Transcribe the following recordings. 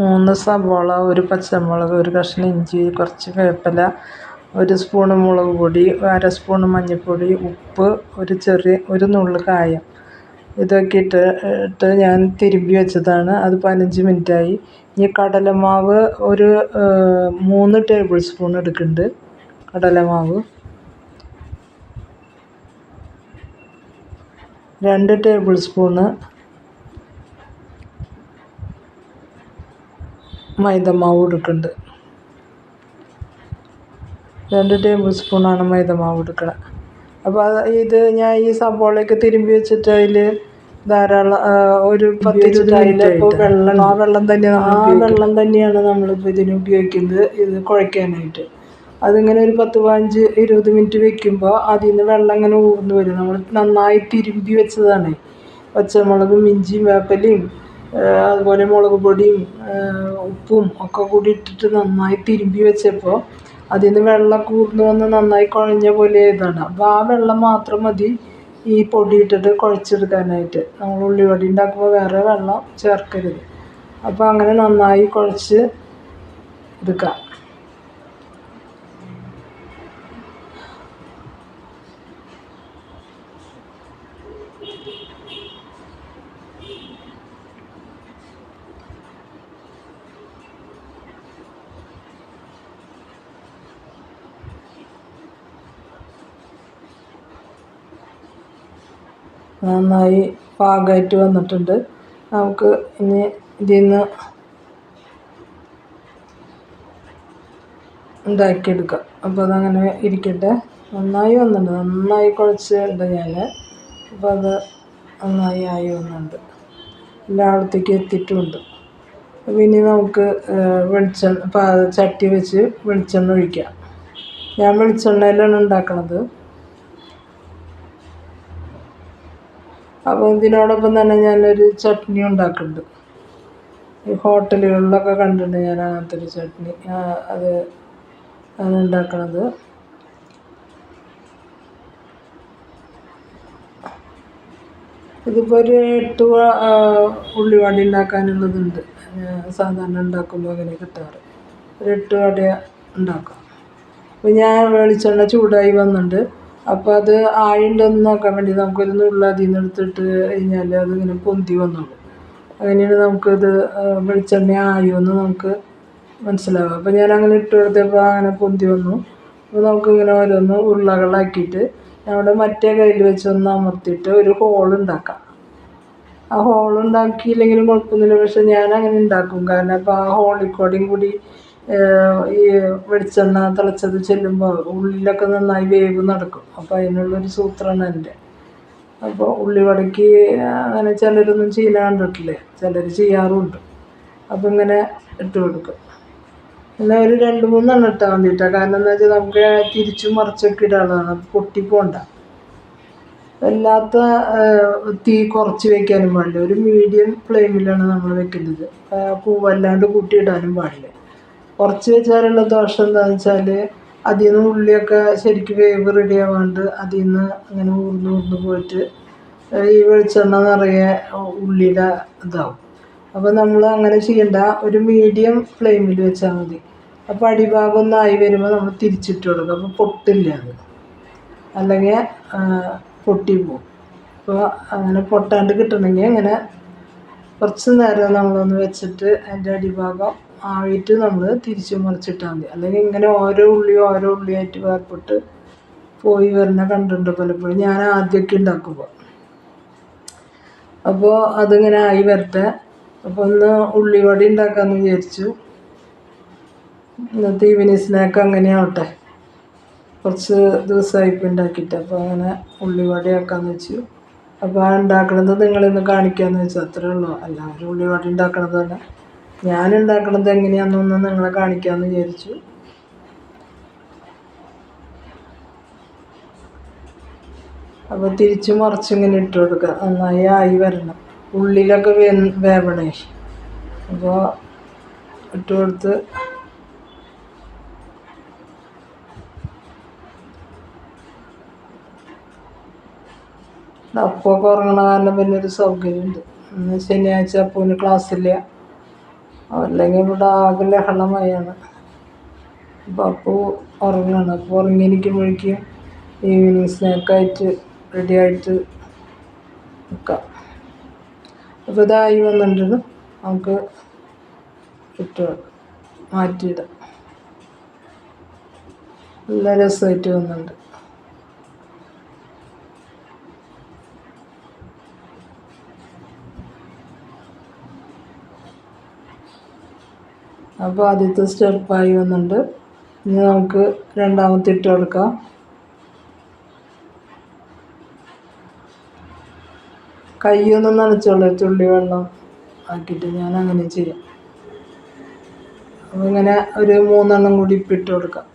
മൂന്ന് സവോള ഒരു പച്ചമുളക് ഒരു കഷ്ണം ഇഞ്ചി കുറച്ച് വേപ്പില ഒരു സ്പൂൺ മുളക് പൊടി അര സ്പൂൺ മഞ്ഞൾപ്പൊടി ഉപ്പ് ഒരു ചെറിയ ഒരു നുള്ള് കായം. ഇതൊക്കെ ഇട്ട് ഇട്ട് ഞാൻ തിരുമ്പി വെച്ചതാണ്. അത് പതിനഞ്ച് മിനിറ്റായി. ഇനി കടലമാവ് ഒരു മൂന്ന് ടേബിൾ സ്പൂൺ എടുക്കുന്നുണ്ട്. കടലമാവ്. രണ്ട് ടേബിൾ സ്പൂണ് മൈദമാവ് എടുക്കുന്നുണ്ട് രണ്ട് ടേബിൾ സ്പൂണാണ് മൈദമാവ് എടുക്കുന്നത് അപ്പോൾ അത് ഇത് ഞാൻ ഈ സബോളയൊക്കെ തിരുമ്പി വെച്ചിട്ട് അതിൽ ധാരാളം ഒരു പത്ത് വെള്ളം ആ വെള്ളം തന്നെ ആ വെള്ളം തന്നെയാണ് നമ്മളിപ്പോൾ ഇതിന് ഉപയോഗിക്കുന്നത്. ഇത് കുഴയ്ക്കാനായിട്ട്. അതിങ്ങനെ ഒരു പത്ത് പതിനഞ്ച് ഇരുപത് മിനിറ്റ് വെക്കുമ്പോൾ അതിൽ നിന്ന് വെള്ളം ഇങ്ങനെ ഊർന്നു വരും. നമ്മൾ നന്നായി തിരുമ്പി വെച്ചതാണ്. പച്ചമുളകും ഇഞ്ചിയും വേപ്പിലയും അതുപോലെ മുളക് പൊടിയും ഉപ്പും ഒക്കെ കൂടി ഇട്ടിട്ട് നന്നായി തിരുമ്പി വെച്ചപ്പോൾ അതിൽ നിന്ന് വെള്ളം കൂർന്ന് വന്ന് നന്നായി കുഴഞ്ഞ പോലെ ഇതാണ്. അപ്പോൾ ആ വെള്ളം മാത്രം മതി ഈ പൊടി ഇട്ടിട്ട് കുഴച്ചെടുക്കാനായിട്ട്. നമ്മൾ ഉള്ളിവട ഉണ്ടാക്കുമ്പോൾ വേറെ വെള്ളം ചേർക്കരുത്. അപ്പോൾ അങ്ങനെ നന്നായി കുഴച്ച് എടുക്കാം. നന്നായി പാകമായിട്ട് വന്നിട്ടുണ്ട്. നമുക്ക് ഇനി ഇതിൽ നിന്ന് ഉണ്ടാക്കിയെടുക്കാം അപ്പോൾ അതങ്ങനെ ഇരിക്കട്ടെ. നന്നായി വന്നിട്ടുണ്ട്. നന്നായി കുഴച്ചിട്ടുണ്ട് ഞാൻ അപ്പോൾ അത് നന്നായി ആയി വന്നിട്ടുണ്ട്. എല്ലായിടത്തേക്ക് എത്തിയിട്ടുമുണ്ട് അപ്പോൾ ഇനി നമുക്ക് വെളിച്ചെണ്ണ ചട്ടി വെച്ച് വെളിച്ചെണ്ണ ഒഴിക്കാം. ഞാൻ വെളിച്ചെണ്ണയിലാണ് ഉണ്ടാക്കണത്. അപ്പോൾ ഇതിനോടൊപ്പം തന്നെ ഞാനൊരു ചട്നി ഉണ്ടാക്കുന്നുണ്ട്. ഈ ഹോട്ടലുകളിലൊക്കെ കണ്ടിട്ടുണ്ട് ഞാൻ അങ്ങനത്തെ ഒരു ചട്നി അത് ആണ് ഉണ്ടാക്കണത്. ഇതിപ്പോൾ ഒരു എട്ട് ഉള്ളിവട ഉണ്ടാക്കാനുള്ളതുണ്ട്. സാധാരണ ഉണ്ടാക്കുമ്പോൾ അങ്ങനെ കിട്ടാറ്. ഒരു എട്ട് വട ഉണ്ടാക്കാം. അപ്പോൾ ഞാൻ വെളിച്ചെണ്ണ ചൂടായി വന്നിട്ടുണ്ട്. അപ്പോൾ അത് ആയിട്ടുണ്ടോയെന്ന് നോക്കാൻ വേണ്ടി നമുക്കൊരു നുള്ള് അതിൽ നിന്ന് എടുത്തിട്ട് കഴിഞ്ഞാൽ അതിങ്ങനെ പൊന്തി വന്നോളും. അങ്ങനെയാണ് നമുക്കത് വെളിച്ചെണ്ണ ആയോ എന്ന് നമുക്ക് മനസ്സിലാവുക. അപ്പോൾ ഞാൻ അങ്ങനെ ഇട്ട് കൊടുത്തപ്പോൾ അങ്ങനെ പൊന്തി വന്നു. അപ്പോൾ നമുക്കിങ്ങനെ ഓരോന്ന് ഉരുളകളാക്കിയിട്ട് നമ്മുടെ മറ്റേ കയ്യിൽ വെച്ച് ഒന്ന് അമർത്തിയിട്ട് ഒരു ഹോൾ ഉണ്ടാക്കാം. ആ ഹോൾ ഉണ്ടാക്കിയില്ലെങ്കിലും കുഴപ്പമൊന്നുമില്ല. പക്ഷെ ഞാൻ അങ്ങനെ ഉണ്ടാക്കും. കാരണം അപ്പോൾ ആ ഹോളിൽ കൂടെയും കൂടി ഈ വെളിച്ചെണ്ണ തിളച്ചത് ചെല്ലുമ്പോൾ ഉള്ളിലൊക്കെ നന്നായി വേവ് നടക്കും. അപ്പോൾ അതിനുള്ളൊരു സൂത്രമാണ് എന്റെ അപ്പോൾ വടക്കി അങ്ങനെ ചിലരൊന്നും ചെയ്യാണ്ടിട്ടില്ലേ ചിലർ ചെയ്യാറുമുണ്ട് അപ്പോൾ ഇങ്ങനെ ഇട്ട് കൊടുക്കും. എന്നാൽ ഒരു രണ്ട് മൂന്നെണ്ണം ഇട്ടാൽ മതിട്ടോ. കാരണം എന്താ വെച്ചാൽ നമുക്ക് തിരിച്ചു മറിച്ചൊക്കെ ഇടാനുള്ളതാണ്. പൊട്ടിപ്പോണ്ട വല്ലാത്ത തീ കുറച്ച് വെക്കാനും പാടില്ല. ഒരു മീഡിയം ഫ്ലെയിമിലാണ് നമ്മൾ വെക്കുന്നത്. പൂവല്ലാണ്ട് കൂട്ടിയിടാനും പാടില്ല. കുറച്ച് വെച്ചാലുള്ള ദോഷം എന്താണെന്ന് വെച്ചാൽ അതിൽ നിന്ന് ഉള്ളിയൊക്കെ ശരിക്കും വേവ് റെഡി ആവാണ്ട് അതിൽ നിന്ന് അങ്ങനെ ഊർന്ന് ഊർന്ന് പോയിട്ട് ഈ വെളിച്ചെണ്ണ നിറയെ ഉള്ളിയുടെ ഇതാവും. അപ്പോൾ നമ്മൾ അങ്ങനെ ചെയ്യേണ്ട ഒരു മീഡിയം ഫ്ലെയിമിൽ വെച്ചാൽ മതി. അപ്പോൾ അടിഭാഗം ഒന്നായി വരുമ്പോൾ നമ്മൾ തിരിച്ചിട്ട് കൊടുക്കും. അപ്പോൾ പൊട്ടില്ല അത്. അല്ലെങ്കിൽ പൊട്ടി പോകും അപ്പോൾ അങ്ങനെ പൊട്ടാണ്ട് കിട്ടണമെങ്കിൽ അങ്ങനെ കുറച്ച് നേരം നമ്മളൊന്ന് വെച്ചിട്ട് അതിന്റെ അടിഭാഗം ആയിട്ട് നമ്മൾ തിരിച്ച് മറിച്ചിട്ടാൽ മതി. അല്ലെങ്കിൽ ഇങ്ങനെ ഓരോ ഉള്ളി ഓരോ ഉള്ളിയായിട്ട് വേർപെട്ട് പോയി വരുന്ന കണ്ടിട്ടുണ്ട് പലപ്പോഴും ഞാൻ ആദ്യമൊക്കെ ഉണ്ടാക്കുമ്പോൾ അപ്പോൾ അതിങ്ങനെ ആയി വരട്ടെ. അപ്പോൾ ഒന്ന് ഉള്ളിവട ഉണ്ടാക്കാമെന്ന് വിചാരിച്ചു. ഇന്നത്തെ ഈവനിങ് സ്നാക്ക് അങ്ങനെയാവട്ടെ കുറച്ച് ദിവസമായി ഇപ്പം ഉണ്ടാക്കിയിട്ട്. അപ്പോൾ അങ്ങനെ ഉള്ളിവടയാക്കാമെന്ന് വെച്ചു. അപ്പോൾ ആ ഉണ്ടാക്കണത് നിങ്ങളിന്ന് കാണിക്കാമെന്ന് വെച്ചു. അത്രേ ഉള്ളൂ. എല്ലാവരും ഉള്ളിവട ഉണ്ടാക്കണത് തന്നെ. ഞാൻ ഉണ്ടാക്കണത് എങ്ങനെയാണെന്നൊന്ന് നിങ്ങളെ കാണിക്കാമെന്ന് വിചാരിച്ചു. അപ്പോൾ തിരിച്ച് മറിച്ചിങ്ങനെ ഇട്ട് കൊടുക്കുക. നന്നായി ആയി വരണം. ഉള്ളിലൊക്കെ വേ വേവണേ. അപ്പോൾ ഇട്ട് കൊടുത്ത് അപ്പൊക്കെ ഉറങ്ങണ കാരണം ഒരു സൗകര്യമുണ്ട്. ശനിയാഴ്ച അപ്പൂന് ക്ലാസ്സില്ല അല്ലെങ്കിൽ ഇവിടെ ആകെ ലഹളമയാണ്. അപ്പോൾ അപ്പു ഉറങ്ങാണ്. അപ്പോൾ ഉറങ്ങിയിരിക്കുമ്പോഴേക്കും ഈവനിങ് സ്നാക്കായിട്ട് റെഡി ആയിട്ട് നിൽക്കാം അപ്പോൾ ഇതായി വന്നിട്ടുണ്ട് നമുക്ക് ഇട്ട് മാറ്റിയിടാം. നല്ല രസമായിട്ട് വന്നിട്ടുണ്ട്. അപ്പോൾ ആദ്യത്തെ സ്റ്റെപ്പായി വന്നിട്ടുണ്ട്. ഇനി നമുക്ക് രണ്ടാമത്തെ ഇട്ട് കൊടുക്കാം. കൈയൊന്നും നനച്ചോളൂ തുള്ളി വെള്ളം ആക്കിയിട്ട് ഞാൻ അങ്ങനെ ചെയ്യാം. അപ്പോൾ ഇങ്ങനെ ഒരു മൂന്നെണ്ണം കൂടി ഇപ്പിട്ട് കൊടുക്കാം.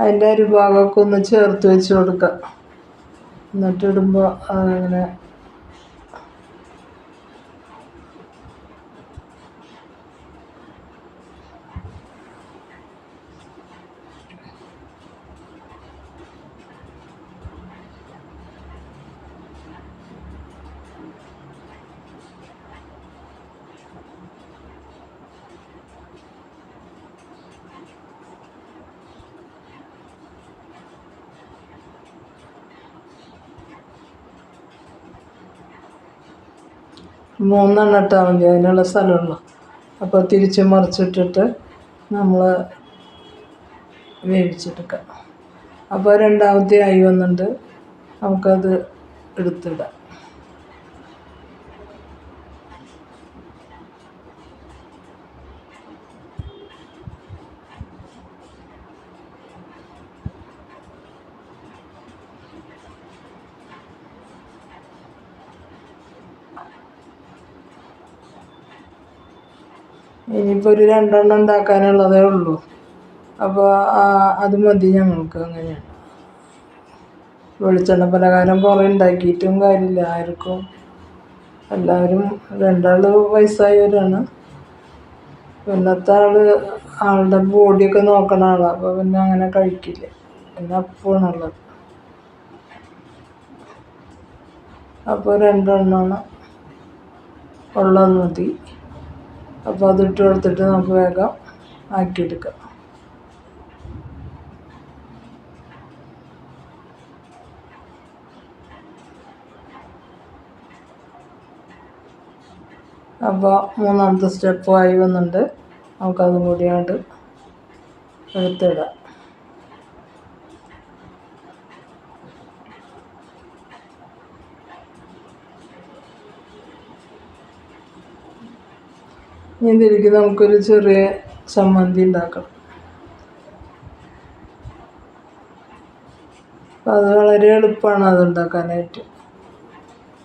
അതിന്റെ ഒരു ഭാഗമൊക്കെ ഒന്ന് ചേർത്ത് വെച്ച് കൊടുക്കാം. എന്നിട്ട് ഇടുമ്പോൾ അങ്ങനെ മൂന്നെണ്ണം ഇട്ടാൽ മതി അതിനുള്ള സ്ഥലമുള്ളൂ. അപ്പോൾ തിരിച്ച് മറിച്ചിട്ടിട്ട് നമ്മൾ വേവിച്ചെടുക്കാം. അപ്പോൾ രണ്ടാമത്തെ ആയി വന്നിട്ട് നമുക്കത് എടുത്തിടാം. ഇനിയിപ്പോൾ ഒരു രണ്ടെണ്ണം ഉണ്ടാക്കാനുള്ളതേ ഉള്ളൂ. അപ്പോൾ അത് മതി ഞങ്ങൾക്ക് അങ്ങനെയാണ് വെളിച്ചെണ്ണ പലകാരം കുറേ ഉണ്ടാക്കിയിട്ടും കാര്യമില്ല. ആർക്കും എല്ലാവരും രണ്ടാൾ വയസ്സായവരാണ്. പിന്നത്തെ ആൾ ആളുടെ ബോഡിയൊക്കെ നോക്കണ ആളാണ് അപ്പോൾ പിന്നെ അങ്ങനെ കഴിക്കില്ല. പിന്നെ അപ്പമാണുള്ളത് അപ്പോൾ രണ്ടെണ്ണമാണ് ഉള്ളത് മതി. അപ്പോൾ അതിട്ട് കൊടുത്തിട്ട് നമുക്ക് വേഗം ആക്കിയെടുക്കാം. അപ്പോൾ മൂന്നാമത്തെ സ്റ്റെപ്പ് ആയി വന്നിട്ടുണ്ട്. നമുക്കതും കൂടിയാണ്ട് എടുത്തിടാം. ഇനി നമുക്കൊരു ചെറിയ ചമ്മന്തി ഉണ്ടാക്കണം. അത് വളരെ എളുപ്പമാണ് അത് ഉണ്ടാക്കാനായിട്ട്.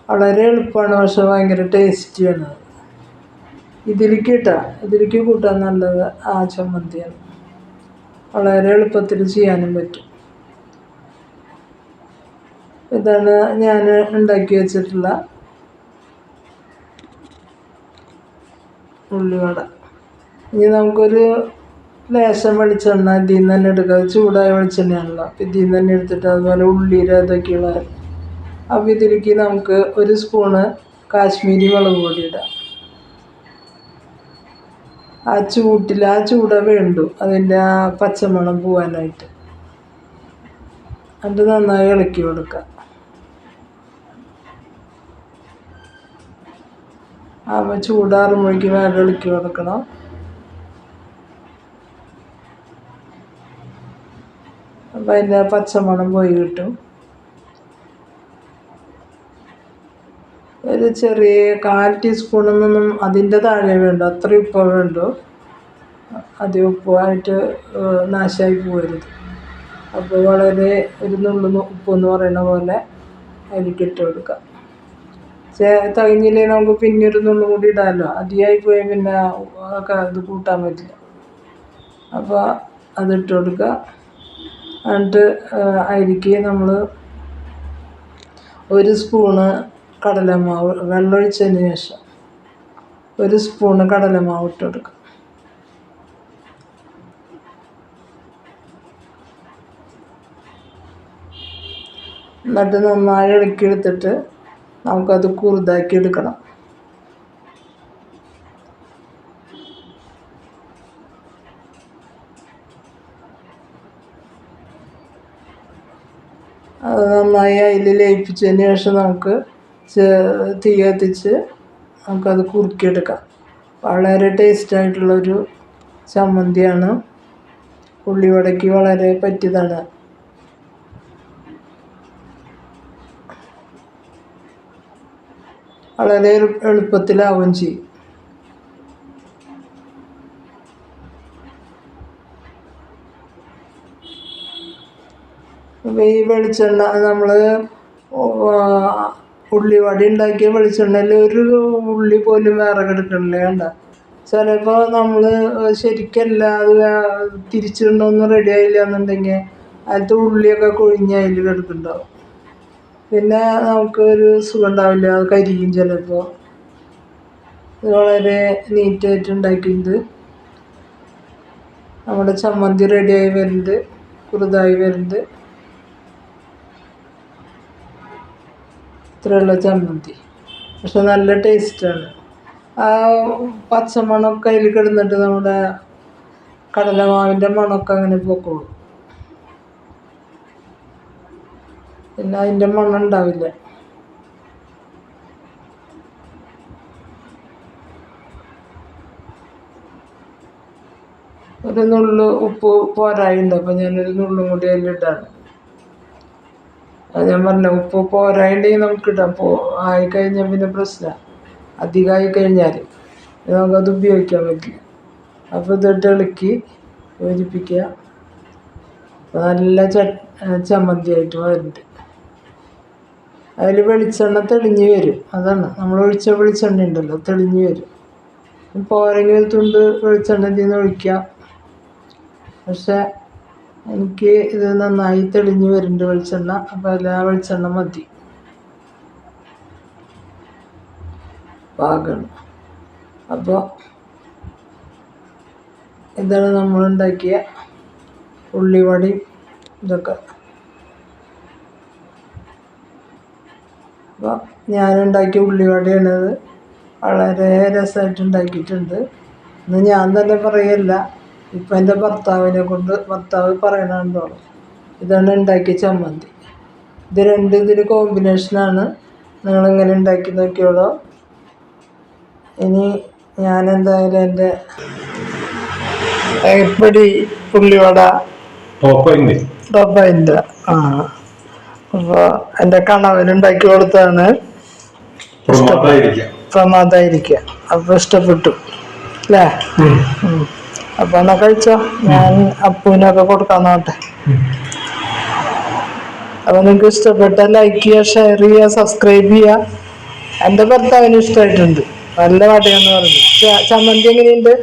വളരെ എളുപ്പമാണ് പക്ഷെ ഭയങ്കര ടേസ്റ്റിയാണ് അത്. ഇതിലേക്ക് കിട്ടാം ഇതിലേക്ക് കൂട്ടാൻ നല്ലത് ആ ചമ്മന്തിയാണ്. വളരെ എളുപ്പത്തിൽ ചെയ്യാനും പറ്റും. ഇതാണ് ഞാൻ ഉണ്ടാക്കി വെച്ചിട്ടുള്ള ഉള്ളിവട. ഇനി നമുക്കൊരു ലേശം വെളിച്ചെണ്ണ ഇതിൽ നിന്ന് തന്നെ എടുക്കാം ചൂടായ വെളിച്ചെണ്ണയാണല്ലോ. അപ്പം ഇതിൽ നിന്ന് തന്നെ എടുത്തിട്ട് അതുപോലെ ഉള്ളിയിൽ അതൊക്കെയുള്ള അപ്പോൾ ഇതിലേക്ക് നമുക്ക് ഒരു സ്പൂണ് കാശ്മീരി മുളക് പൊടി ഇടാം. ആ ചൂട്ടിൽ ആ ചൂട വേണ്ടു. അതിന്റെ ആ പച്ചമണം പോവാനായിട്ട്. അത് നന്നായി ഇളക്കി കൊടുക്കുക അപ്പോൾ ചൂടാറുമ്പോഴേക്കും ഇളക്കി കൊടുക്കണം അപ്പം അതിന്റെ പച്ചമണം പോയി കിട്ടും. ഒരു ചെറിയ കാൽ ടീസ്പൂണൊന്നും അതിന്റെ താഴെ വേണ്ടു അത്ര ഉപ്പ് വേണ്ടു. അത് ഉപ്പുമായിട്ട് നാശമായി പോകരുത് അപ്പോൾ വളരെ ഒരു നുള്ളു ഉപ്പ് എന്ന് പറയുന്ന പോലെ അതിലേക്ക് ഇട്ട് കൊടുക്കാം. തികഞ്ഞില്ലേ നമുക്ക് പിന്നെ ഒരു നുള്ളു കൂടി ഇടാമല്ലോ അധികമായി പോയാൽ പിന്നെ ഒക്കെ ഇത് കൂട്ടാൻ പറ്റില്ല. അപ്പോൾ അതിട്ട് കൊടുക്കുക എന്നിട്ട് അരിക്ക് നമ്മൾ ഒരു സ്പൂണ് കടലമാവ് വെള്ളമൊഴിച്ചതിന് ശേഷം ഒരു സ്പൂണ് കടലമാവ് ഇട്ട് കൊടുക്കുക എന്നിട്ട് നന്നായി ഇളക്കിയെടുത്തിട്ട് നമുക്കത് കുറുതാക്കി എടുക്കണം. അത് നന്നായി അതിൽ ലയിപ്പിച്ചതിന് ശേഷം നമുക്ക് തീ കത്തിച്ച് നമുക്കത് കുറുക്കിയെടുക്കാം. വളരെ ടേസ്റ്റ് ആയിട്ടുള്ളൊരു ചമ്മന്തിയാണ്. ഉള്ളിവടയ്ക്ക് വളരെ പറ്റിയതാണ്. വളരെ എളു- എളുപ്പത്തിലാവുകയും ചെയ്യും. ഈ വെളിച്ചെണ്ണ നമ്മൾ ഉള്ളിവട ഉണ്ടാക്കിയ വെളിച്ചെണ്ണയിൽ ഒരു ഉള്ളി പോലും വേറെ കിടക്കണില്ലേ വേണ്ട ചിലപ്പോൾ നമ്മൾ ശരിക്കല്ല അത് തിരിച്ചിടണമെന്ന് റെഡി ആയില്ല എന്നുണ്ടെങ്കിൽ അതിലത്തെ ഉള്ളിയൊക്കെ കൊഴിഞ്ഞ് അതിൽ കിടക്കുന്നുണ്ടാവും. പിന്നെ നമുക്ക് ഒരു സുഖം ഉണ്ടാവില്ല അത് കരിയും ചിലപ്പോൾ വളരെ നീറ്റായിട്ട് ഉണ്ടാക്കിയിട്ടുണ്ട്. നമ്മുടെ ചമ്മന്തി റെഡിയായി വരുന്നുണ്ട് കുറുതായി വരുന്നുണ്ട്. ഇത്രയുള്ള ചമ്മന്തി. പക്ഷെ നല്ല ടേസ്റ്റാണ് ആ പച്ചമണമൊക്കെ അതിൽ കിടന്നിട്ട് നമ്മുടെ കടലമാവിന്റെ മണമൊക്കെ അങ്ങനെ പൊക്കോളും. പിന്നെ അതിന്റെ മണം ഉണ്ടാവില്ല ഒരു നുള്ളു ഉപ്പ് പോരായുണ്ട് അപ്പം ഞാനൊരു നുള്ളും കൂടി അതിലിട്ടാണ് അത് ഞാൻ പറഞ്ഞ ഉപ്പ് പോരായുണ്ടെങ്കിൽ നമുക്ക് ഇടാം. പോ ആയി കഴിഞ്ഞാൽ പിന്നെ പ്രശ്നമാണ് അധികമായി കഴിഞ്ഞാൽ നമുക്കത് ഉപയോഗിക്കാൻ പറ്റില്ല. അപ്പോൾ ഇതിട്ട് ഇളക്കി യോജിപ്പിക്കുക നല്ല ച ചമ്മന്തി ആയിട്ട് വരുന്നുണ്ട് അതിൽ വെളിച്ചെണ്ണ തെളിഞ്ഞു വരും. അതാണ്. നമ്മൾ ഒഴിച്ച വെളിച്ചെണ്ണ ഉണ്ടല്ലോ തെളിഞ്ഞു വരും. പോരെങ്കിൽ ഒരു തുണ്ട് വെളിച്ചെണ്ണ ഇതിൽ നിന്ന് ഒഴിക്കാം. പക്ഷെ എനിക്ക് ഇത് നന്നായി തെളിഞ്ഞു വരുന്നുണ്ട് വെളിച്ചെണ്ണ അപ്പോൾ എല്ലാ വെളിച്ചെണ്ണ മതി. പാകണം. അപ്പോൾ ഇതാണ് നമ്മൾ ഉണ്ടാക്കിയ ഉള്ളിവടയും ഇതൊക്കെ. അപ്പോൾ ഞാനുണ്ടാക്കിയ ഉള്ളിവടയാണത്. വളരെ രസമായിട്ട് ഉണ്ടാക്കിയിട്ടുണ്ട് ഇന്ന് ഞാൻ തന്നെ പറയല്ല. ഇപ്പം എന്റെ ഭർത്താവിനെ കൊണ്ട് ഭർത്താവ് പറയണുണ്ടോ ഇതാണ് ഉണ്ടാക്കിയ ചമ്മന്തി. ഇത് രണ്ട് ഇതിന് കോമ്പിനേഷനാണ് നിങ്ങളിങ്ങനെ ഉണ്ടാക്കി നോക്കിയോളൂ. ഇനി ഞാൻ എന്തായാലും എന്റെ എപ്പടി ഉള്ളിവട ടോപ്പ് ആ. അപ്പോൾ എന്റെ കണവനുണ്ടാക്കി കൊടുത്താണ് പ്രമാദായിരിക്കാം അപ്പൊ അപ്പോൾ ഇഷ്ടപ്പെട്ടു അല്ലേ അപ്പൊ എന്നാ കഴിച്ചോ? ഞാൻ അപ്പൂനൊക്കെ കൊടുക്കാൻ നോട്ടെ അപ്പൊ നിങ്ങൾക്ക് ഇഷ്ടപ്പെട്ട ലൈക്ക് ചെയ്യുക ഷെയർ ചെയ്യുക സബ്സ്ക്രൈബ് ചെയ്യുക. എന്റെ ഭർത്താവിന് ഇഷ്ടമായിട്ടുണ്ട്. നല്ല വടയെന്ന് പറഞ്ഞു ചമ്മന്തി എങ്ങനെയുണ്ട്?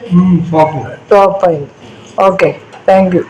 ടോപ്പായി ഓക്കെ താങ്ക് യു